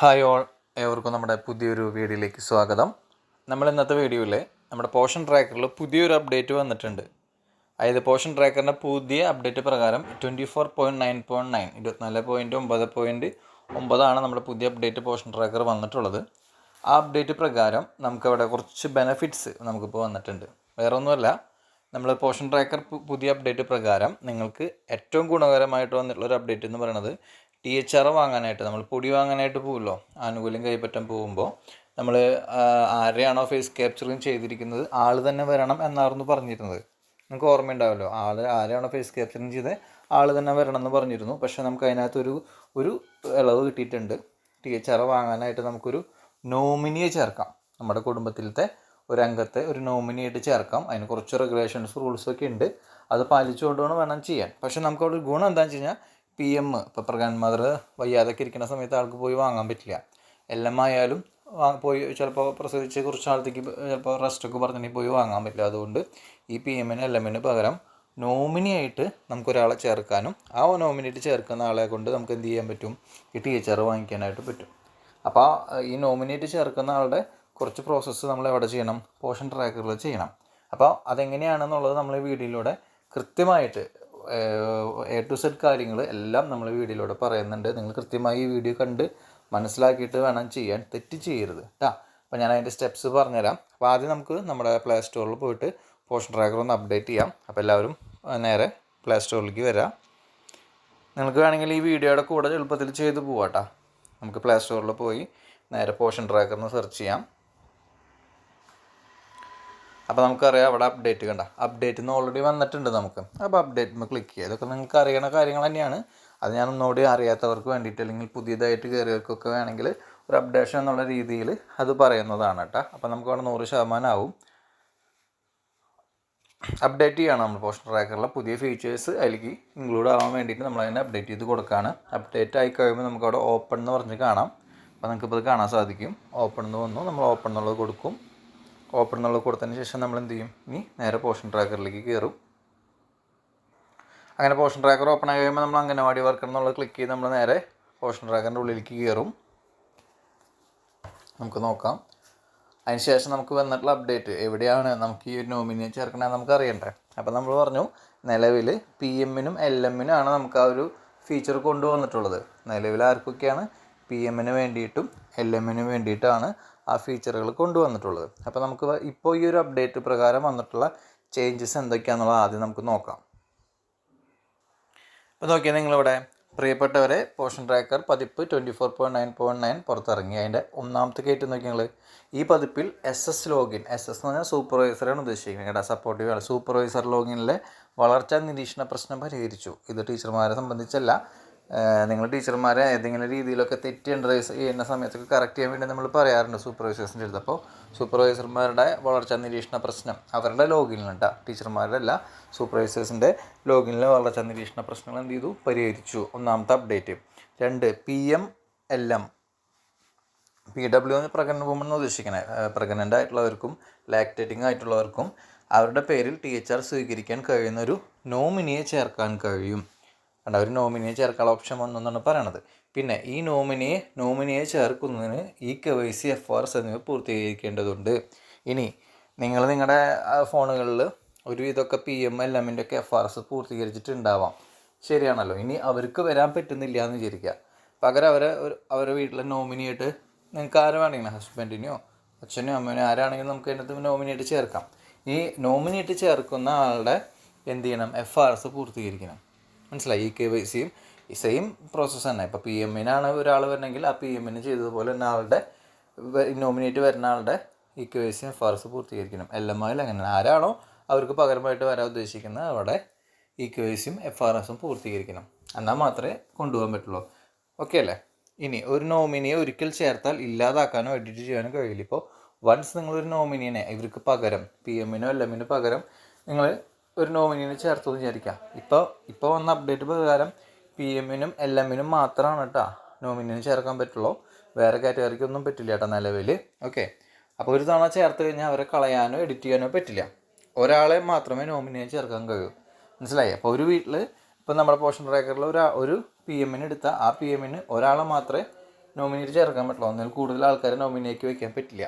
Hi all ഏവർക്കും നമ്മുടെ പുതിയൊരു വീഡിയോയിലേക്ക് സ്വാഗതം. നമ്മൾ ഇന്നത്തെ വീഡിയോയിൽ നമ്മുടെ പോഷൻ ട്രാക്കറിൽ പുതിയൊരു അപ്ഡേറ്റ് വന്നിട്ടുണ്ട്. അതായത് പോഷൻ ട്രാക്കറിന്റെ പുതിയ അപ്ഡേറ്റ് പ്രകാരം twenty four point nine point nine ഇരുപത്തിനാല് പോയിന്റ് ഒമ്പത് പോയിന്റ് ഒമ്പതാണ് നമ്മുടെ പുതിയ അപ്ഡേറ്റ് പോഷൻ ട്രാക്കർ വന്നിട്ടുള്ളത്. ആ അപ്ഡേറ്റ് പ്രകാരം നമുക്കവിടെ കുറച്ച് ബെനഫിറ്റ്സ് നമുക്കിപ്പോൾ വന്നിട്ടുണ്ട്. വേറെ ഒന്നുമല്ല നമ്മൾ പോഷൻ ട്രാക്കർ പുതിയ അപ്ഡേറ്റ് പ്രകാരം നിങ്ങൾക്ക് ഏറ്റവും ഗുണകരമായിട്ട് വന്നിട്ടുള്ള ഒരു അപ്ഡേറ്റ് എന്ന് പറയുന്നത് ടി എച്ച് ആർ വാങ്ങാനായിട്ട് നമ്മൾ പൊടി വാങ്ങാനായിട്ട് പോകുമല്ലോ ആനുകൂല്യം കൈപ്പറ്റാൻ പോകുമ്പോൾ നമ്മൾ ആരെയാണോ ഫേസ് ക്യാപ്ചറിങ് ചെയ്തിരിക്കുന്നത് ആൾ തന്നെ വരണം എന്നായിരുന്നു പറഞ്ഞിരുന്നത്. നിങ്ങൾക്ക് ഓർമ്മയുണ്ടാവുമല്ലോ ആൾ ആരെയാണോ ഫേസ് ക്യാപ്ചറിങ് ചെയ്ത് ആൾ തന്നെ വരണം എന്ന് പറഞ്ഞിരുന്നു. പക്ഷേ നമുക്ക് അതിനകത്തൊരു ഒരു ഇളവ് കിട്ടിയിട്ടുണ്ട്. ടി എച്ച് ആർ വാങ്ങാനായിട്ട് നമുക്കൊരു നോമിനിയെ ചേർക്കാം. നമ്മുടെ കുടുംബത്തിലത്തെ ഒരു അംഗത്തെ ഒരു നോമിനിയായിട്ട് ചേർക്കാം. അതിന് കുറച്ച് റെഗുലേഷൻസ് റൂൾസൊക്കെ ഉണ്ട്. അത് പാലിച്ചുകൊണ്ടാണ് വേണം ചെയ്യാൻ. പക്ഷേ നമുക്കവിടെ ഗുണം എന്താണെന്ന് വെച്ച് കഴിഞ്ഞാൽ പി എം ഇപ്പോൾ മദർ വയ്യാതൊക്കെ ഇരിക്കുന്ന സമയത്ത് ആൾക്ക് പോയി വാങ്ങാൻ പറ്റില്ല. എല്ലാം ആയാലും പോയി ചിലപ്പോൾ പ്രസവിച്ച് കുറച്ച് നാളത്തേക്ക് ചിലപ്പോൾ റെസ്റ്റൊക്കെ പറഞ്ഞിട്ട് പോയി വാങ്ങാൻ പറ്റില്ല. അതുകൊണ്ട് ഈ പി എമ്മിന് എൽ എമ്മിന് പകരം നോമിനിയായിട്ട് നമുക്കൊരാളെ ചേർക്കാനും ആ നോമിനിയായിട്ട് ചേർക്കുന്ന ആളെ കൊണ്ട് നമുക്ക് എന്ത് ചെയ്യാൻ പറ്റും? ഈ ടീച്ചർ വാങ്ങിക്കാനായിട്ട് പറ്റും. അപ്പോൾ ഈ നോമിനേറ്റ് ചേർക്കുന്ന ആളുടെ കുറച്ച് പ്രോസസ്സ് നമ്മൾ എവിടെ ചെയ്യണം? പോഷൻ ട്രാക്കറിൽ ചെയ്യണം. അപ്പോൾ അതെങ്ങനെയാണെന്നുള്ളത് നമ്മൾ വീഡിയോയിലൂടെ കൃത്യമായിട്ട് എ ടു സെഡ് കാര്യങ്ങൾ എല്ലാം നമ്മൾ വീഡിയോയിലൂടെ പറയുന്നുണ്ട്. നിങ്ങൾ കൃത്യമായി ഈ വീഡിയോ കണ്ട് മനസ്സിലാക്കിയിട്ട് വേണം ചെയ്യാൻ. തെറ്റ് ചെയ്യരുത് കേട്ടോ അപ്പോൾ ഞാൻ അതിന്റെ സ്റ്റെപ്സ് പറഞ്ഞുതരാം. അപ്പോൾ ആദ്യം നമുക്ക് നമ്മുടെ പ്ലേ സ്റ്റോറിൽ പോയിട്ട് പോഷൻ ട്രാക്കർ ഒന്ന് അപ്ഡേറ്റ് ചെയ്യാം. അപ്പോൾ എല്ലാവരും നേരെ പ്ലേ സ്റ്റോറിലേക്ക് വരാം. നിങ്ങൾക്ക് വേണമെങ്കിൽ ഈ വീഡിയോയുടെ കൂടെ എളുപ്പത്തിൽ ചെയ്ത് പോവാട്ടാ നമുക്ക് പ്ലേ സ്റ്റോറിൽ പോയി നേരെ പോഷൻ ട്രാക്കറിന് സെർച്ച് ചെയ്യാം. അപ്പോൾ നമുക്കറിയാം അവിടെ അപ്ഡേറ്റ് കണ്ട. അപ്ഡേറ്റ് നിന്ന് ഓൾറെഡി വന്നിട്ടുണ്ട് നമുക്ക്. അപ്പോൾ അപ്ഡേറ്റ് ക്ലിക്ക് ചെയ്യുക. ഇതൊക്കെ നിങ്ങൾക്ക് അറിയണ കാര്യങ്ങൾ തന്നെയാണ്. അത് ഞാൻ ഒന്നുകൂടി അറിയാത്തവർക്ക് വേണ്ടിയിട്ട് അല്ലെങ്കിൽ പുതിയതായിട്ട് കയറിയവർക്കൊക്കെ വേണമെങ്കിൽ ഒരു അപ്ഡേഷൻ എന്നുള്ള രീതിയിൽ അത് പറയുന്നതാണ് കേട്ടോ. അപ്പോൾ നമുക്ക് അവിടെ നൂറ് ശതമാനം ആവും. അപ്ഡേറ്റ് ചെയ്യണം നമ്മൾ പോഷൻ ട്രാക്കറിലെ പുതിയ ഫീച്ചേഴ്സ് അതിലേക്ക് ഇൻക്ലൂഡ് ആവാൻ വേണ്ടിയിട്ട് നമ്മൾ അതിനെ അപ്ഡേറ്റ് ചെയ്ത് കൊടുക്കുകയാണ്. അപ്ഡേറ്റ് ആയി കഴിയുമ്പോൾ നമുക്ക് അവിടെ ഓപ്പൺ എന്ന് പറഞ്ഞ് കാണാം. അപ്പോൾ നമുക്കിപ്പോൾ ഇത് കാണാൻ സാധിക്കും. ഓപ്പൺ എന്ന് വന്നു. നമ്മൾ ഓപ്പൺ എന്നുള്ളത് കൊടുക്കും. ഓപ്പൺ എന്നുള്ളത് കൊടുത്തതിന് ശേഷം നമ്മൾ എന്ത് ചെയ്യും? ഇനി നേരെ പോഷൻ ട്രാക്കറിലേക്ക് കയറും. അങ്ങനെ പോഷൻ ട്രാക്കർ ഓപ്പൺ ആയി കഴിയുമ്പോൾ നമ്മൾ അംഗനവാടി വർക്കർ എന്നുള്ളത് ക്ലിക്ക് ചെയ്ത് നമ്മൾ നേരെ പോഷൻ ട്രാക്കറിന്റെ ഉള്ളിലേക്ക് കയറും. നമുക്ക് നോക്കാം. അതിന് ശേഷം നമുക്ക് വന്നിട്ടുള്ള അപ്ഡേറ്റ് എവിടെയാണ്? നമുക്ക് ഈ ഒരു നോമിനിയെ ചേർക്കണമെന്ന് നമുക്ക് അറിയണ്ടേ? അപ്പോൾ നമ്മൾ പറഞ്ഞു നിലവിൽ പി എമ്മിനും എൽ എമ്മിനും ആണ് നമുക്ക് ആ ഒരു ഫീച്ചർ കൊണ്ടുവന്നിട്ടുള്ളത്. നിലവിൽ ആർക്കൊക്കെയാണ് പി എമ്മിന് വേണ്ടിയിട്ടും എൽ എമ്മിന് വേണ്ടിയിട്ടാണ് ആ ഫീച്ചറുകൾ കൊണ്ടുവന്നിട്ടുള്ളത്. അപ്പോൾ നമുക്ക് ഇപ്പോൾ ഈ ഒരു അപ്ഡേറ്റ് പ്രകാരം വന്നിട്ടുള്ള ചേഞ്ചസ് എന്തൊക്കെയാണെന്നുള്ളത് ആദ്യം നമുക്ക് നോക്കാം. അപ്പോൾ നോക്കിയാൽ നിങ്ങളിവിടെ പ്രിയപ്പെട്ടവരെ പോഷൻ ട്രാക്കർ പതിപ്പ് twenty four point nine point nine പുറത്തിറങ്ങി. അതിന്റെ ഒന്നാമത്തെ കയറ്റ് നോക്കി നിങ്ങൾ ഈ പതിപ്പിൽ S S login S S എന്ന് പറഞ്ഞാൽ സൂപ്പർവൈസറാണ് ഉദ്ദേശിക്കുന്നത്. കേട്ടോ സപ്പോർട്ടീവ് സൂപ്പർവൈസർ ലോഗിനിലെ വളർച്ചാ നിരീക്ഷണ പ്രശ്നം പരിഹരിച്ചു. ഇത് ടീച്ചർമാരെ സംബന്ധിച്ചല്ല നിങ്ങൾ ടീച്ചർമാരെ ഏതെങ്കിലും രീതിയിലൊക്കെ തെറ്റ് എൻട്രൈസ് ചെയ്യുന്ന സമയത്തൊക്കെ കറക്റ്റ് ചെയ്യാൻ വേണ്ടി നമ്മൾ പറയാറുണ്ട് സൂപ്പർവൈസേഴ്സിന്റെ അടുത്ത്. അപ്പോൾ സൂപ്പർവൈസർമാരുടെ വളർച്ചാ നിരീക്ഷണ പ്രശ്നം അവരുടെ ലോഗിനിലുണ്ട് ടീച്ചർമാരുടെ അല്ല സൂപ്പർവൈസേഴ്സിന്റെ ലോഗിനിലെ വളർച്ചാ നിരീക്ഷണ പ്രശ്നങ്ങൾ എന്ത് ചെയ്തു? പരിഹരിച്ചു. ഒന്നാമത്തെ അപ്ഡേറ്റ് രണ്ട് P M L M P W എന്ന് പ്രഗ്നന്റ് വുമൺ എന്ന് ഉദ്ദേശിക്കണേ. പ്രഗ്നന്റ് ആയിട്ടുള്ളവർക്കും ലാക്ടേറ്റിംഗ് ആയിട്ടുള്ളവർക്കും അവരുടെ പേരിൽ ടി എച്ച് ആർ സ്വീകരിക്കാൻ കഴിയുന്ന ഒരു നോമിനിയെ ചേർക്കാൻ കഴിയും. കണ്ട ഒരു നോമിനിയെ ചേർക്കാനുള്ള ഓപ്ഷൻ വന്നു എന്നാണ് പറയണത്. പിന്നെ ഈ നോമിനിയെ നോമിനിയെ ചേർക്കുന്നതിന് ഈ K Y C F R S എന്നിവ പൂർത്തീകരിക്കേണ്ടതുണ്ട്. ഇനി നിങ്ങൾ നിങ്ങളുടെ ഫോണുകളിൽ ഒരു ഇതൊക്കെ പി എം എൽ എമ്മിന്റെ ഒക്കെ എഫ് ആർ എസ് പൂർത്തീകരിച്ചിട്ടുണ്ടാവാം. ശരിയാണല്ലോ. ഇനി അവർക്ക് വരാൻ പറ്റുന്നില്ല എന്ന് വിചാരിക്കുക. പകരം അവരെ അവരെ വീട്ടിലെ നോമിനിയായിട്ട് നിങ്ങൾക്ക് ആരെ വേണമെങ്കിലും ഹസ്ബൻഡിനെയോ അച്ഛനെയോ അമ്മേനോ ആരാണെങ്കിലും നമുക്ക് അതിനകത്ത് നോമിനിയായിട്ട് ചേർക്കാം. ഈ നോമിനിയായിട്ട് ചേർക്കുന്ന ആളുടെ എന്ത് ചെയ്യണം? എഫ് ആർ എസ് പൂർത്തീകരിക്കണം. മനസ്സിലായി? ഇ കെ വൈ സിയും സെയിം പ്രോസസ്സ് തന്നെ. ഇപ്പോൾ പി എമ്മിനാണ് ഒരാൾ വരണമെങ്കിൽ ആ പി എമ്മിന് ചെയ്തതുപോലെ തന്നെ ആളുടെ നോമിനേറ്റ് വരുന്ന ആളുടെ E K Y C F R S പൂർത്തീകരിക്കണം. L M ഐയിൽ അങ്ങനെ. ആരാണോ അവർക്ക് പകരമായിട്ട് വരാൻ ഉദ്ദേശിക്കുന്നത് അവിടെ ഇ കെ വൈ സിയും എഫ് ആർ എസും പൂർത്തീകരിക്കണം. എന്നാൽ മാത്രമേ കൊണ്ടുപോകാൻ പറ്റുള്ളൂ. ഓക്കെ അല്ലേ? ഇനി ഒരു നോമിനിയെ ഒരിക്കൽ ചേർത്താൽ ഇല്ലാതാക്കാനോ എഡിറ്റ് ചെയ്യാനോ കഴിയില്ല. ഇപ്പോൾ വൺസ് നിങ്ങളൊരു നോമിനിയനെ ഇവർക്ക് പകരം പി എമ്മിനോ എൽ എമ്മിനോ പകരം നിങ്ങൾ ഒരു നോമിനിയെ ചേർത്തു വിചാരിക്കാം. ഇപ്പോൾ ഇപ്പോൾ വന്ന അപ്ഡേറ്റ് പ്രകാരം പി എമ്മിനും എൽ എമ്മിനും മാത്രമാണ് കേട്ടോ നോമിനിയെ ചേർക്കാൻ പറ്റുള്ളൂ. വേറെ കാറ്റഗറിക്കൊന്നും പറ്റില്ല കേട്ടോ നിലവിൽ ഓക്കെ അപ്പോൾ ഒരു തവണ ചേർത്ത് കഴിഞ്ഞാൽ അവരെ കളയാനോ എഡിറ്റ് ചെയ്യാനോ പറ്റില്ല. ഒരാളെ മാത്രമേ നോമിനിയെ ചേർക്കാൻ കഴിയൂ. മനസ്സിലായി? അപ്പോൾ ഒരു വീട്ടിൽ ഇപ്പോൾ നമ്മുടെ പോഷൻ ട്രാക്കറിൽ ഒരു ഒരു പി എമ്മിന് എടുത്താൽ ആ പി എമ്മിന് ഒരാളെ മാത്രമേ നോമിനിയിൽ ചേർക്കാൻ പറ്റുള്ളൂ. ഒന്നിൽ കൂടുതൽ ആൾക്കാരെ നോമിനിയേക്ക് വയ്ക്കാൻ പറ്റില്ല.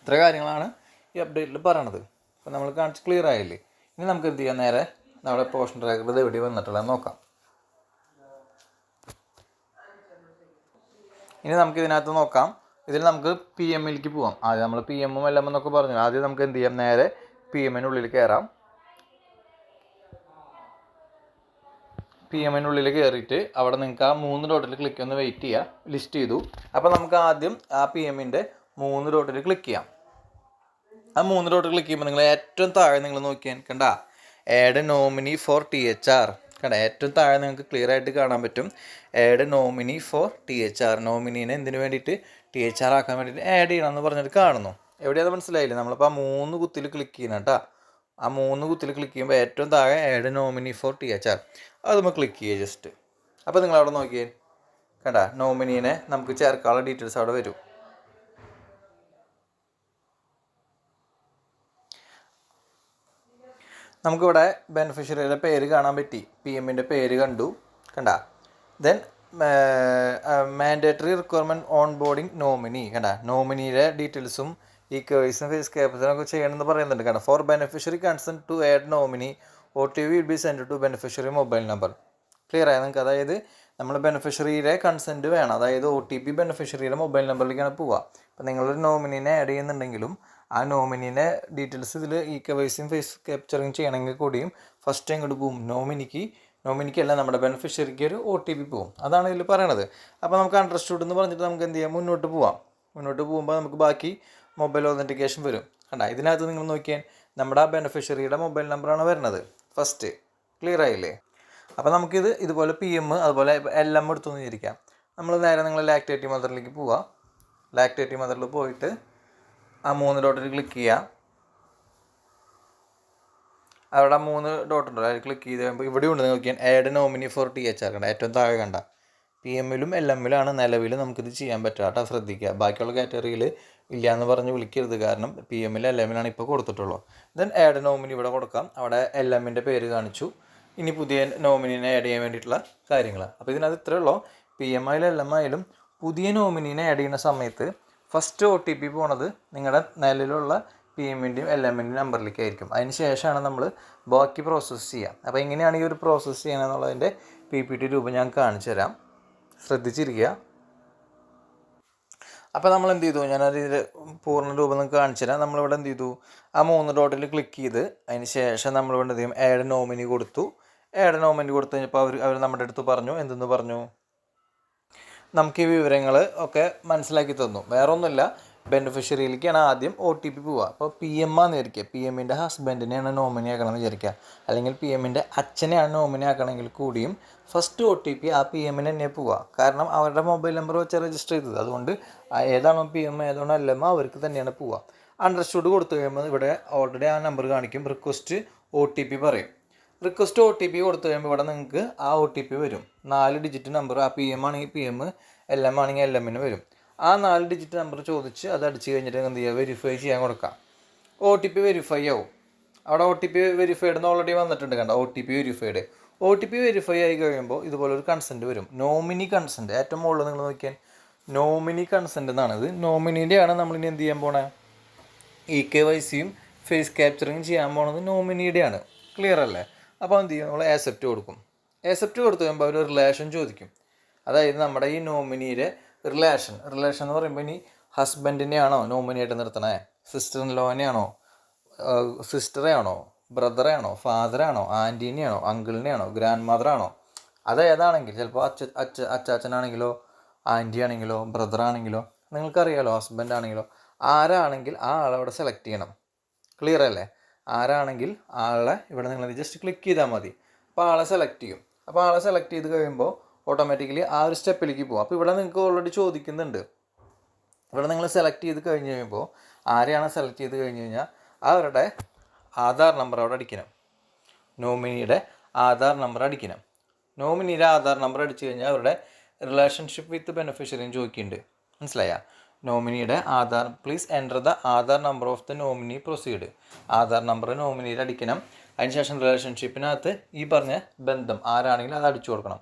ഇത്ര കാര്യങ്ങളാണ് ഈ അപ്ഡേറ്റിൽ പറയണത്. അപ്പോൾ നമ്മൾ കാണിച്ച് ക്ലിയർ ആയില്ലേ? ഇനി നമുക്ക് എന്ത് ചെയ്യാം? നേരെ നമ്മുടെ ട്രാക്കർ ഇവിടെ എവിടെ വന്നിട്ടുള്ളത് നോക്കാം. ഇനി നമുക്ക് ഇതിനകത്ത് നോക്കാം. ഇതിൽ നമുക്ക് പി എമ്മിലേക്ക് പോവാം. ആദ്യം നമ്മൾ പി എമ്മും എല്ലാം എന്നൊക്കെ പറഞ്ഞു. ആദ്യം നമുക്ക് എന്ത് ചെയ്യാം? നേരെ പി എമ്മിനുള്ളിൽ കയറാം പി എമ്മിനുള്ളിൽ കയറിയിട്ട് അവിടെ നിങ്ങൾക്ക് ആ മൂന്ന് ഡോട്ടിൽ ക്ലിക്ക് ഒന്ന് വെയിറ്റ് ചെയ്യുക ലിസ്റ്റ് ചെയ്തു. അപ്പോൾ നമുക്ക് ആദ്യം ആ പി എമ്മിന്റെ മൂന്ന് ഡോട്ടിൽ ക്ലിക്ക് ചെയ്യാം. ആ മൂന്ന് ഡോട്ട് ക്ലിക്ക് ചെയ്യുമ്പോൾ നിങ്ങൾ ഏറ്റവും താഴെ നിങ്ങൾ നോക്കിയാൽ കണ്ട add nominee for T H R കണ്ട ഏറ്റവും താഴെ നിങ്ങൾക്ക് ക്ലിയർ ആയിട്ട് കാണാൻ പറ്റും. Add nominee for T H R നോമിനീനെ എന്തിനു വേണ്ടിയിട്ട്? ടി എച്ച് ആർ ആക്കാൻ വേണ്ടിയിട്ട് ആഡ് ചെയ്യണം എന്ന് പറഞ്ഞിട്ട് കാണുന്നു. എവിടെയാത് മനസ്സിലായില്ലേ? നമ്മളിപ്പോൾ ആ മൂന്ന് കുത്തിൽ ക്ലിക്ക് ചെയ്യണം കേട്ടോ ആ മൂന്ന് കുത്തിൽ ക്ലിക്ക് ചെയ്യുമ്പോൾ ഏറ്റവും താഴെ add nominee for T H R അത് നമ്മൾ ക്ലിക്ക് ചെയ്യുക ജസ്റ്റ് അപ്പോൾ നിങ്ങൾ അവിടെ നോക്കിയേ. കണ്ട നോമിനീനെ നമുക്ക് ചേർക്കാനുള്ള ഡീറ്റെയിൽസ് അവിടെ വരും. നമുക്കിവിടെ ബെനിഫിഷ്യറിയുടെ പേര് കാണാൻ പറ്റി. പി എമ്മിന്റെ പേര് കണ്ടു. കണ്ട? Then mandatory requirement on boarding nominee കണ്ട? നോമിനിയുടെ ഡീറ്റെയിൽസും ഈ കേഴ്സും ഫേസ് ക്യാപ്സും ഒക്കെ ചെയ്യണമെന്ന് പറയുന്നുണ്ട്. കണ്ട? For beneficiary consent to add nominee O T will be send to beneficiary mobile number clear ആയി നിങ്ങൾക്ക്? അതായത് നമ്മൾ ബെനിഫിഷ്യറിയുടെ കൺസെന്റ് വേണം. അതായത് ഒ ടി പി ബെനിഫിഷ്യറിയുടെ മൊബൈൽ നമ്പറിലേക്കാണ് പോവുക അപ്പോൾ നിങ്ങളൊരു നോമിനിനെ ആഡ് ചെയ്യുന്നുണ്ടെങ്കിലും ആ നോമിനീന്റെ ഡീറ്റെയിൽസ് ഇതിൽ ഈ കെ വൈ സിയും ഫേസ് ക്യാപ്ചറിങ് ചെയ്യണമെങ്കിൽ കൂടിയും ഫസ്റ്റ് ഇങ്ങോട്ട് പോവും? നോമിനിക്ക്. നോമിനിക്ക് അല്ല നമ്മുടെ ബെനിഫിഷ്യറിക്ക് ഒരു ഒ ടി പി പോവും. അതാണ് ഇതിൽ പറയണത്. അപ്പോൾ നമുക്ക് അണ്ടർസ്റ്റുഡ് എന്ന് പറഞ്ഞിട്ട് നമുക്ക് എന്ത് ചെയ്യാം? മുന്നോട്ട് പോവാം. മുന്നോട്ട് പോകുമ്പോൾ നമുക്ക് ബാക്കി മൊബൈൽ ഒതന്റിക്കേഷൻ വരും. കണ്ട? ഇതിനകത്ത് നിങ്ങൾ നോക്കിയാൽ നമ്മുടെ ആ ബെനിഫിഷ്യറിയുടെ മൊബൈൽ നമ്പറാണ് വരുന്നത്. ഫസ്റ്റ് ക്ലിയർ ആയില്ലേ? അപ്പോൾ നമുക്കിത് ഇതുപോലെ പി എം അതുപോലെ എൽ എം എടുത്തു നമ്മൾ നേരെ നിങ്ങൾ ലാക്ടേറ്റി മദറിലേക്ക് പോവുക ലാക്ടേറ്റി മദറിൽ പോയിട്ട് ആ മൂന്ന് ഡോട്ടിൽ ക്ലിക്ക് ചെയ്യുക അവിടെ മൂന്ന് ഡോട്ട് ഉണ്ട്. അതിൽ ക്ലിക്ക് ചെയ്ത് കഴിയുമ്പോൾ ഇവിടെ ഉണ്ട്. നോക്കിയാൽ add nominee for T H R കണ്ട. ഏറ്റവും താഴെ കണ്ട. പി എമ്മിലും എൽ എമ്മിലാണ് നിലവിൽ നമുക്കിത് ചെയ്യാൻ പറ്റുക കേട്ടോ. ശ്രദ്ധിക്കുക. ബാക്കിയുള്ള കാറ്റഗറിയിൽ ഇല്ല എന്ന് പറഞ്ഞ് വിളിക്കരുത്. കാരണം പി എമ്മിൽ എൽ എമ്മിലാണ് ഇപ്പോൾ കൊടുത്തിട്ടുള്ളൂ. ദെൻ ആഡ് നോമിനി ഇവിടെ കൊടുക്കാം. അവിടെ എൽ എമ്മിന്റെ പേര് കാണിച്ചു. ഇനി പുതിയ നോമിനിനെ ആഡ് ചെയ്യാൻ വേണ്ടിയിട്ടുള്ള കാര്യങ്ങൾ അപ്പോൾ ഇതിനകത്ത് ഇത്രയേ ഉള്ളൂ. പി എം ആയാലും എൽ എം ആയാലും പുതിയ നോമിനിനെ ആഡ് ചെയ്യുന്ന സമയത്ത് ഫസ്റ്റ് ഒ ടി പി പോണത് നിങ്ങളുടെ നിലവിലുള്ള പി എമ്മിന്റെയും എൽ എമ്മിന്റെയും നമ്പറിലേക്ക് ആയിരിക്കും അതിന് ശേഷമാണ് നമ്മൾ ബാക്കി പ്രോസസ്സ് ചെയ്യുക അപ്പോൾ എങ്ങനെയാണ് ഈ ഒരു പ്രോസസ്സ് ചെയ്യണമെന്നുള്ളതിന്റെ പി പി ടി രൂപം ഞാൻ കാണിച്ചു തരാം. ശ്രദ്ധിച്ചിരിക്കുക അപ്പോൾ നമ്മൾ എന്ത് ചെയ്തു? ഞാനത് പൂർണ രൂപം നിങ്ങൾക്ക് കാണിച്ചു തരാം. നമ്മളിവിടെ എന്ത് ചെയ്തു? ആ മൂന്ന് ഡോട്ടിൽ ക്ലിക്ക് ചെയ്ത് അതിന് ശേഷം നമ്മളിവിടെ എന്ത് ചെയ്യും? ആഡ് നോമിനി കൊടുത്തു. ആഡ് നോമിനി കൊടുത്തു കഴിഞ്ഞപ്പോൾ അവർ അവർ നമ്മുടെ അടുത്ത് പറഞ്ഞു. എന്തെന്ന് പറഞ്ഞു? നമുക്ക് ഈ വിവരങ്ങൾ ഒക്കെ മനസ്സിലാക്കി തന്നു. വേറൊന്നുമില്ല. ബെനിഫിഷ്യറിയിലേക്കാണ് ആദ്യം ഒ ടി പി പോവുക. അപ്പോൾ പി എം ആന്ന് വിചാരിക്കുക. പി എമ്മിന്റെ ഹസ്ബൻഡിനെയാണ് നോമിനി ആക്കണമെന്ന് വിചാരിക്കുക. അല്ലെങ്കിൽ പി എമ്മിന്റെ അച്ഛനെയാണ് നോമിനി ആക്കണമെങ്കിൽ കൂടിയും ഫസ്റ്റ് ഒ ടി പി ആ പി എമ്മിന് തന്നെ പോവുക. കാരണം അവരുടെ മൊബൈൽ നമ്പർ വെച്ച് രജിസ്റ്റർ ചെയ്തത്. അതുകൊണ്ട് ഏതാണോ പി എം ഏതാണോ എൽ അവർക്ക് തന്നെയാണ് പോവുക. അണ്ടർസ്റ്റുഡ് കൊടുത്തു കഴിയുമ്പോൾ ഇവിടെ ഓൾറെഡി ആ നമ്പർ കാണിക്കും. റിക്വസ്റ്റ് ഒ ടി പി പറയും. റിക്വസ്റ്റ് ഒ ടി പി കൊടുത്തു കഴിയുമ്പോൾ ഇവിടെ നിങ്ങൾക്ക് ആ ഒ ടി പി വരും. നാല് ഡിജിറ്റ് നമ്പർ ആ പി എം ആണെങ്കിൽ പി എം എൽ എം ആണെങ്കിൽ എൽ എമ്മിന് വരും. ആ നാല് ഡിജിറ്റ് നമ്പർ ചോദിച്ച് അത് അടിച്ച് കഴിഞ്ഞിട്ട് എന്ത് ചെയ്യുക വെരിഫൈ ചെയ്യാൻ കൊടുക്കാം. ഒ ടി പി വെരിഫൈ ആവും. അവിടെ ഒ ടി പി വെരിഫൈഡ് എന്ന് ഓൾറെഡി വന്നിട്ടുണ്ട് കണ്ട? O T P verified O T P verify ആയി കഴിയുമ്പോൾ ഇതുപോലെ ഒരു കൺസെന്റ് വരും. നോമിനി കൺസെന്റ് ഏറ്റവും മുകളിൽ നിങ്ങൾ നോക്കിയാൽ നോമിനി കൺസെന്റ് എന്നാണ് ഇത്. നോമിനിയുടെയാണ് നമ്മളിനി എന്ത് ചെയ്യാൻ പോണേ? ഇ കെ വൈ സിയും ഫേസ് ക്യാപ്ചറിങ് ചെയ്യാൻ പോണത്. നോമിനിയുടെയാണ് ക്ലിയർ അല്ലേ? അപ്പോൾ എന്ത് ചെയ്യും? നമ്മൾ ആക്സെപ്റ്റ് കൊടുക്കും. ആക്സെപ്റ്റ് കൊടുത്തു കഴിയുമ്പോൾ അവർ റിലേഷൻ ചോദിക്കും. അതായത് നമ്മുടെ ഈ നോമിനിയുടെ റിലേഷൻ റിലേഷൻ എന്ന് പറയുമ്പോൾ ഇനി ഹസ്ബൻഡിനെയാണോ നോമിനിയായിട്ട് നിർത്തണേ? സിസ്റ്റർ ഇൻ ലോനെയാണോ സിസ്റ്ററെയാണോ ബ്രദറെയാണോ ഫാദറാണോ ആന്റീനെയാണോ അങ്കിളിനെയാണോ ഗ്രാൻഡ് മദറാണോ അത് ഏതാണെങ്കിൽ ചിലപ്പോൾ അച്ഛ അച്ഛ അച്ചാച്ചനാണെങ്കിലോ ആന്റി ആണെങ്കിലോ ബ്രദറാണെങ്കിലോ നിങ്ങൾക്കറിയാലോ ഹസ്ബൻഡ് ആണെങ്കിലോ ആരാണെങ്കിൽ ആ ആളവിടെ സെലക്ട് ചെയ്യണം. ക്ലിയർ അല്ലേ? ആരാണെങ്കിൽ ആളെ ഇവിടെ നിങ്ങൾ ജസ്റ്റ് ക്ലിക്ക് ചെയ്താൽ മതി. അപ്പോൾ ആളെ സെലക്ട് ചെയ്യും. അപ്പോൾ ആളെ സെലക്ട് ചെയ്ത് കഴിയുമ്പോൾ ഓട്ടോമാറ്റിക്കലി ആ ഒരു സ്റ്റെപ്പിലേക്ക് പോകും. അപ്പോൾ ഇവിടെ നിങ്ങൾക്ക് ഓൾറെഡി ചോദിക്കുന്നുണ്ട്. ഇവിടെ നിങ്ങൾ സെലക്ട് ചെയ്ത് കഴിഞ്ഞ് കഴിയുമ്പോൾ ആരെയാണ് സെലക്ട് ചെയ്ത് കഴിഞ്ഞ് കഴിഞ്ഞാൽ അവരുടെ ആധാർ നമ്പർ അവിടെ അടിക്കണം. നോമിനിയുടെ ആധാർ നമ്പർ അടിക്കണം. നോമിനിയുടെ ആധാർ നമ്പർ അടിച്ചു കഴിഞ്ഞാൽ അവരുടെ റിലേഷൻഷിപ്പ് വിത്ത് ബെനിഫിഷ്യറിയും ചോദിക്കുന്നുണ്ട്. മനസ്സിലായ? നോമിനിയുടെ Aadhaar. Please enter the Aadhaar number of the nominee proceed Aadhaar number നോമിനിയിൽ അടിക്കണം. അതിനുശേഷം റിലേഷൻഷിപ്പിനകത്ത് ഈ പറഞ്ഞ ബന്ധം ആരാണെങ്കിലും അത് അടിച്ചു കൊടുക്കണം.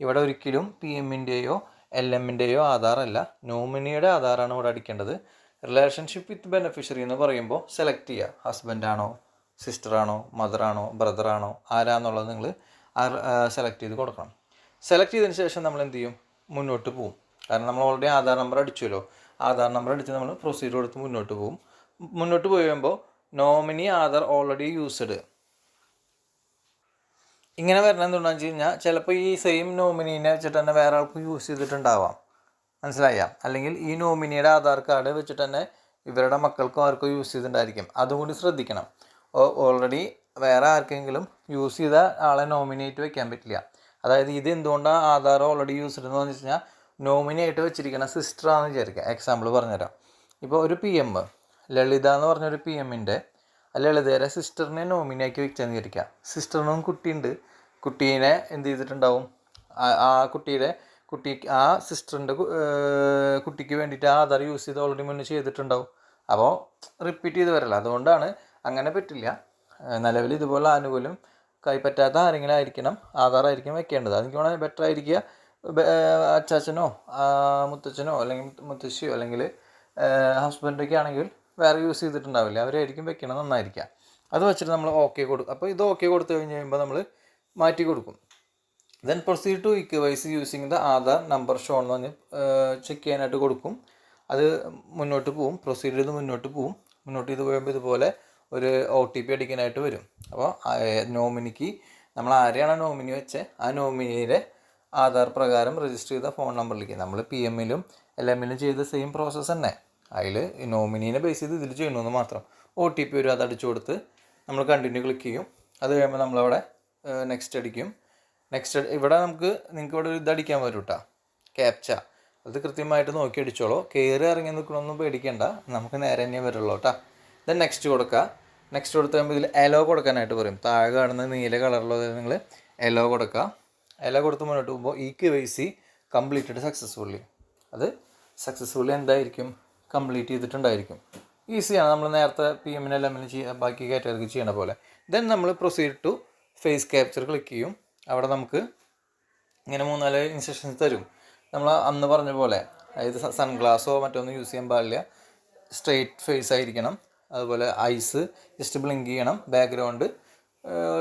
ഇവിടെ ഒരിക്കലും പി എമ്മിന്റെയോ എൽ എമ്മിന്റെയോ ആധാറല്ല നോമിനിയുടെ ആധാറാണ് ഇവിടെ അടിക്കേണ്ടത്. റിലേഷൻഷിപ്പ് വിത്ത് ബെനിഫിഷ്യറി എന്ന് പറയുമ്പോൾ സെലക്ട് ചെയ്യുക. ഹസ്ബൻഡാണോ സിസ്റ്ററാണോ മദറാണോ ബ്രദറാണോ ആരാന്നുള്ളത് നിങ്ങൾ സെലക്ട് ചെയ്ത് കൊടുക്കണം. സെലക്ട് ചെയ്തതിന് ശേഷം നമ്മൾ എന്ത് ചെയ്യും? മുന്നോട്ട് പോകും കാരണം നമ്മൾ ഓൾറെഡി ആധാർ നമ്പർ അടിച്ചുവല്ലോ. ആധാർ നമ്പർ അടിച്ച് നമ്മൾ പ്രൊസീജിയർ കൊടുത്ത് മുന്നോട്ട് പോകും മുന്നോട്ട് പോയി കഴിയുമ്പോൾ നോമിനി ആധാർ ഓൾറെഡി യൂസ്ഡ് ഇങ്ങനെ വരണം എന്തുകൊണ്ടാന്ന് വെച്ച് കഴിഞ്ഞാൽ ചിലപ്പോൾ ഈ സെയിം നോമിനീനെ വെച്ചിട്ട് തന്നെ വേറെ ആൾക്ക് യൂസ് ചെയ്തിട്ടുണ്ടാവാം. മനസ്സിലായ? അല്ലെങ്കിൽ ഈ നോമിനിയുടെ ആധാർ കാർഡ് വെച്ചിട്ട് തന്നെ ഇവരുടെ മക്കൾക്കും ആർക്കും യൂസ് ചെയ്തിട്ടുണ്ടായിരിക്കും. അതുകൊണ്ട് ശ്രദ്ധിക്കണം. ഓൾറെഡി വേറെ ആർക്കെങ്കിലും യൂസ് ചെയ്ത ആളെ നോമിനേറ്റ് വെക്കാൻ പറ്റില്ല. അതായത് ഇത് എന്തുകൊണ്ടാണ് ആധാർ ഓൾറെഡി യൂസ് ചെയ്തതെന്ന് വെച്ച് കഴിഞ്ഞാൽ നോമിനിയായിട്ട് വെച്ചിരിക്കുന്ന സിസ്റ്ററാണെന്ന് വിചാരിക്കുക എക്സാമ്പിൾ പറഞ്ഞുതരാം. ഇപ്പോൾ ഒരു പി എം ലളിത എന്ന് പറഞ്ഞൊരു പി എമ്മിന്റെ ലളിതയുടെ സിസ്റ്ററിനെ നോമിനിയാക്കി വെച്ചെന്ന് വിചാരിക്കുക സിസ്റ്ററിനും കുട്ടിയുണ്ട്. കുട്ടീനെ എന്ത് ചെയ്തിട്ടുണ്ടാവും? ആ- കുട്ടിയുടെ കുട്ടി ആ സിസ്റ്ററിന്റെ കുട്ടിക്ക് വേണ്ടിയിട്ട് ആ ആധാർ യൂസ് ചെയ്ത് ഓൾറെഡി മുന്നേ ചെയ്തിട്ടുണ്ടാവും. അപ്പോൾ റിപ്പീറ്റ് ചെയ്ത് വരില്ല. അതുകൊണ്ടാണ് അങ്ങനെ പറ്റില്ല. നിലവിൽ ഇതുപോലെ ആനുകൂല്യം കൈപ്പറ്റാത്ത ആരെങ്കിലും ആയിരിക്കണം ആധാർ ആയിരിക്കും വെക്കേണ്ടത്. അതെനിക്ക് വേണമെങ്കിൽ ബെറ്റർ ആയിരിക്കുക. അച്ചാച്ചനോ മുത്തച്ഛനോ അല്ലെങ്കിൽ മുത്തശ്ശിയോ അല്ലെങ്കിൽ ഹസ്ബൻഡൊക്കെ ആണെങ്കിൽ വേറെ യൂസ് ചെയ്തിട്ടുണ്ടാവില്ല. അവരായിരിക്കും വെക്കണം നന്നായിരിക്കുക അത് വെച്ചിട്ട് നമ്മൾ ഓക്കെ കൊടുക്കും അപ്പോൾ ഇത് ഓക്കെ കൊടുത്തു കഴിഞ്ഞ് കഴിയുമ്പോൾ നമ്മൾ മാറ്റി കൊടുക്കും. Then proceed to eKYC using the Aadhaar number show എന്ന് പറഞ്ഞ് ചെക്ക് ചെയ്യാനായിട്ട് കൊടുക്കും. അത് മുന്നോട്ട് പോവും. പ്രൊസീഡ് ചെയ്ത് മുന്നോട്ട് പോവും. മുന്നോട്ട് ചെയ്ത് പോകുമ്പോൾ ഇതുപോലെ ഒരു ഒ ടി പി അടിക്കാനായിട്ട് വരും. അപ്പോൾ നോമിനിക്ക് നമ്മൾ ആരെയാണ് നോമിനി വെച്ചത് ആ നോമിനിയുടെ ആധാർ പ്രകാരം രജിസ്റ്റർ ചെയ്ത ഫോൺ നമ്പറിലേക്ക് നമ്മൾ പി എമ്മിലും എൽ എമ്മിലും ചെയ്ത സെയിം പ്രോസസ്സ് തന്നെ. അതിൽ നോമിനീനെ ബേസ് ചെയ്ത് ഇതിൽ ചെയ്യണമെന്ന് മാത്രം. ഒ ടി പി വരും അത് അടിച്ചു കൊടുത്ത് നമ്മൾ കണ്ടിന്യൂ ക്ലിക്ക് ചെയ്യും. അത് കഴിയുമ്പോൾ നമ്മളവിടെ നെക്സ്റ്റ് അടിക്കും. നെക്സ്റ്റ് ഇവിടെ നമുക്ക് നിങ്ങൾക്ക് ഇവിടെ ഒരു ഇത് അടിക്കാൻ വരും കേട്ടോ ക്യാപ്ച അത് കൃത്യമായിട്ട് നോക്കി അടിച്ചോളൂ. കയറി ഇറങ്ങി നിൽക്കണമെന്നും പേടിക്കേണ്ട. നമുക്ക് നേരെ തന്നെ വരുള്ളൂ കേട്ടോ ദെൻ നെക്സ്റ്റ് കൊടുക്കുക നെക്സ്റ്റ് കൊടുത്ത് കഴിയുമ്പോൾ ഇതിൽ എലോ കൊടുക്കാനായിട്ട് പറയും. താഴെ കാണുന്ന നീല കളറിലുള്ളത് നിങ്ങൾ എലോ കൊടുക്കുക എലോ കൊടുത്ത് മുന്നോട്ട് പോകുമ്പോൾ ഈ K Y C completed successfully അത് സക്സസ്ഫുള്ളി എന്തായിരിക്കും? കംപ്ലീറ്റ് ചെയ്തിട്ടുണ്ടായിരിക്കും. ഈസിയാണ് നമ്മൾ നേരത്തെ പി എമ്മിന് എൽ എമ്മിന് ചെയ്യുക ബാക്കി കാറ്റഗറിക്ക് ചെയ്യണ പോലെ. ദെൻ നമ്മൾ proceed to face capture click ചെയ്യും. അവിടെ നമുക്ക് ഇങ്ങനെ മൂന്നാൽ ഇൻസ്ട്രക്ഷൻസ് തരും. നമ്മൾ അന്ന് പറഞ്ഞ പോലെ അതായത് സൺഗ്ലാസോ മറ്റൊന്നും യൂസ് ചെയ്യാൻ പാടില്ല. സ്ട്രെയിറ്റ് ഫേസ് ആയിരിക്കണം. അതുപോലെ ഐസ് ജസ്റ്റ് ബ്ലിങ്ക് ചെയ്യണം. ബാക്ക്ഗ്രൗണ്ട്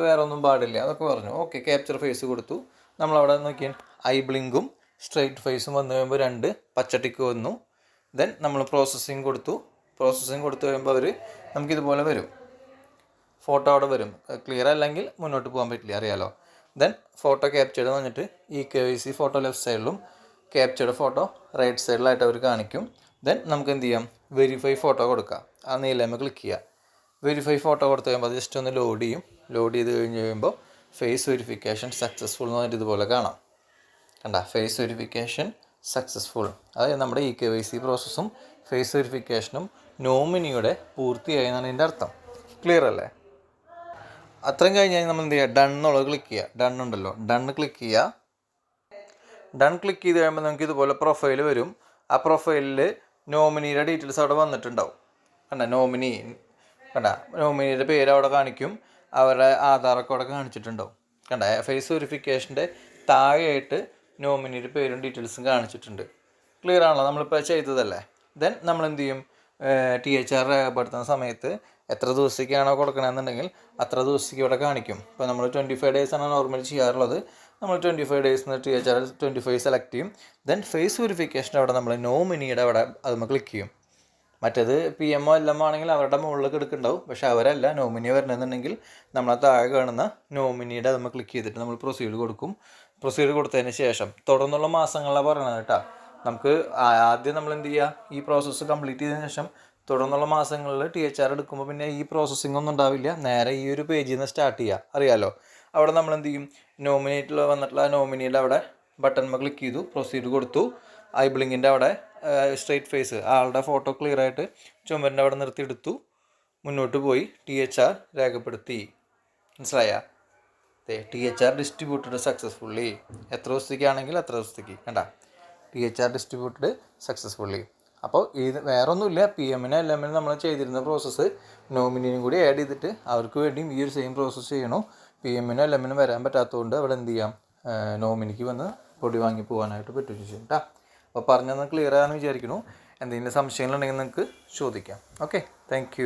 വേറെ ഒന്നും പാടില്ല. അതൊക്കെ പറഞ്ഞു. ഓക്കെ ക്യാപ്ചർ ഫേസ് കൊടുത്തു. നമ്മളവിടെ നോക്കിയാൽ ഐ ബ്ലിങ്കും സ്ട്രെയിറ്റ് ഫേസും വന്നു കഴിയുമ്പോൾ രണ്ട് പച്ചട്ടിക്ക് വന്നു. ദെൻ നമ്മൾ പ്രോസസ്സിങ് കൊടുത്തു. പ്രോസസ്സിങ് കൊടുത്തു കഴിയുമ്പോൾ അവർ നമുക്കിതുപോലെ വരും. ഫോട്ടോ അവിടെ വരും. ക്ലിയർ അല്ലെങ്കിൽ മുന്നോട്ട് പോകാൻ പറ്റില്ല അറിയാലോ. ദെൻ ഫോട്ടോ ക്യാപ്ചർ എന്ന് പറഞ്ഞിട്ട് ഈ K Y C photo left സൈഡിലും ക്യാപ്ചേർഡ് ഫോട്ടോ റൈറ്റ് സൈഡിലായിട്ട് അവർ കാണിക്കും. ദെൻ നമുക്ക് എന്ത് ചെയ്യാം? വെരിഫൈ ഫോട്ടോ കൊടുക്കുക ആ നീലമ്മ ക്ലിക്ക് ചെയ്യുക വെരിഫൈ ഫോട്ടോ കൊടുത്തു കഴിയുമ്പോൾ അത് ജസ്റ്റ് ഒന്ന് ലോഡ് ചെയ്യും. ലോഡ് ചെയ്ത് കഴിഞ്ഞ് കഴിയുമ്പോൾ ഫേസ് വെരിഫിക്കേഷൻ സക്സസ്ഫുൾ എന്ന് പറഞ്ഞിട്ട് ഇതുപോലെ കാണാം. കണ്ട? ഫേസ് വെരിഫിക്കേഷൻ സക്സസ്ഫുൾ അതായത് നമ്മുടെ ഇ കെ വൈ സി പ്രോസസ്സും ഫേസ് വെരിഫിക്കേഷനും നോമിനിയുടെ പൂർത്തിയായി എന്നാണ് ഇതിന്റെ അർത്ഥം. ക്ലിയർ അല്ലേ? അത്രയും കഴിഞ്ഞ് കഴിഞ്ഞാൽ നമ്മൾ എന്ത് ചെയ്യുക? ഡൺ എന്നുള്ളത് ക്ലിക്ക് ചെയ്യുക. ഡൺ ഉണ്ടല്ലോ. ഡൺ ക്ലിക്ക് ചെയ്യുക. ഡൺ ക്ലിക്ക് ചെയ്ത് കഴിയുമ്പോൾ നമുക്ക് ഇതുപോലെ പ്രൊഫൈൽ വരും. ആ പ്രൊഫൈലിൽ നോമിനിയുടെ ഡീറ്റെയിൽസ് അവിടെ വന്നിട്ടുണ്ടാവും. കണ്ട? നോമിനി. കണ്ട? നോമിനിയുടെ പേര് അവിടെ കാണിക്കും. അവരുടെ ആധാറൊക്കെ അവിടെ കാണിച്ചിട്ടുണ്ടാവും. കണ്ട? ഫേസ് വെരിഫിക്കേഷന്റെ താഴെയായിട്ട് നോമിനിയുടെ പേരും ഡീറ്റെയിൽസും കാണിച്ചിട്ടുണ്ട്. ക്ലിയർ ആണല്ലോ? നമ്മളിപ്പോൾ ചെയ്തതല്ലേ? ദെൻ നമ്മൾ എന്ത് ചെയ്യും ടി എച്ച് ആർ രേഖപ്പെടുത്തുന്ന സമയത്ത് എത്ര ദിവസത്തേക്കാണോ കൊടുക്കണമെന്നുണ്ടെങ്കിൽ അത്ര ദിവസത്തേക്ക് ഇവിടെ കാണിക്കും. ഇപ്പോൾ നമ്മൾ ട്വന്റി ഫൈവ് ഡേയ്സ് ആണ് നോർമലി ചെയ്യാറുള്ളത്. നമ്മൾ twenty five days T H R twenty five select ചെയ്യും. ദെൻ ഫേസ് വെരിഫിക്കേഷന്റെ അവിടെ നമ്മൾ നോമിനിയുടെ അവിടെ അത് ക്ലിക്ക് ചെയ്യും. മറ്റേത് പി എം ഒ എൽ എം ആണെങ്കിൽ അവരുടെ മുകളിലേക്ക് എടുക്കുന്നുണ്ടാവും. പക്ഷെ അവരല്ല നോമിനി വരണമെന്നുണ്ടെങ്കിൽ നമ്മളെ താഴെ കാണുന്ന നോമിനിയുടെ നമ്മൾ ക്ലിക്ക് ചെയ്തിട്ട് നമ്മൾ പ്രൊസീഡ് കൊടുക്കും. പ്രൊസീഡ് കൊടുത്തതിന് ശേഷം തുടർന്നുള്ള മാസങ്ങളിലാണ് പറയണത് കേട്ടോ. നമുക്ക് ആദ്യം നമ്മൾ എന്ത് ചെയ്യുക ഈ പ്രോസസ്സ് കംപ്ലീറ്റ് ചെയ്തതിന് ശേഷം തുടർന്നുള്ള മാസങ്ങളിൽ ടി എച്ച് ആർ എടുക്കുമ്പോൾ പിന്നെ ഈ പ്രോസസ്സിംഗ് ഒന്നും ഉണ്ടാവില്ല. നേരെ ഈ ഒരു പേജിൽ നിന്ന് സ്റ്റാർട്ട് ചെയ്യുക അറിയാലോ? അവിടെ നമ്മൾ എന്ത് ചെയ്യും? നോമിനേറ്റിൽ വന്നിട്ടുള്ള നോമിനിയുടെ അവിടെ ബട്ടൺ ക്ലിക്ക് ചെയ്തു പ്രൊസീഡ് കൊടുത്തു. ഐ ബ്ലിങ്ങിന്റെ അവിടെ സ്ട്രെയിറ്റ് ഫേസ് ആളുടെ ഫോട്ടോ ക്ലിയർ ആയിട്ട് ചുമരിന്റെ അവിടെ നിർത്തിയെടുത്തു. മുന്നോട്ട് പോയി ടി എച്ച് ആർ രേഖപ്പെടുത്തി. മനസ്സിലായ? T H R distributed successfully എത്ര ദിവസത്തേക്കാണെങ്കിൽ അത്ര ദിവസത്തേക്ക്. കണ്ട? T H R distributed successfully അപ്പോൾ ഇത് വേറൊന്നുമില്ല. പി എമ്മിനും എൽ എമ്മിനും നമ്മൾ ചെയ്തിരുന്ന പ്രോസസ്സ് നോമിനിയും കൂടി ആഡ് ചെയ്തിട്ട് അവർക്ക് വേണ്ടിയും ഈ ഒരു സെയിം പ്രോസസ്സ് ചെയ്യണു. പി എമ്മിനും എൽ എമ്മിനും വരാൻ പറ്റാത്തതുകൊണ്ട് അവിടെ എന്ത് ചെയ്യാം? നോമിനിക്ക് വന്ന് പൊടി വാങ്ങി പോകാനായിട്ട് ചെയ്യും. കേട്ടോ അപ്പോൾ പറഞ്ഞതെന്ന് ക്ലിയർ ആണെന്ന് വിചാരിക്കുന്നു. എന്തെങ്കിലും സംശയങ്ങളുണ്ടെങ്കിൽ നിങ്ങൾക്ക് ചോദിക്കാം. Okay thank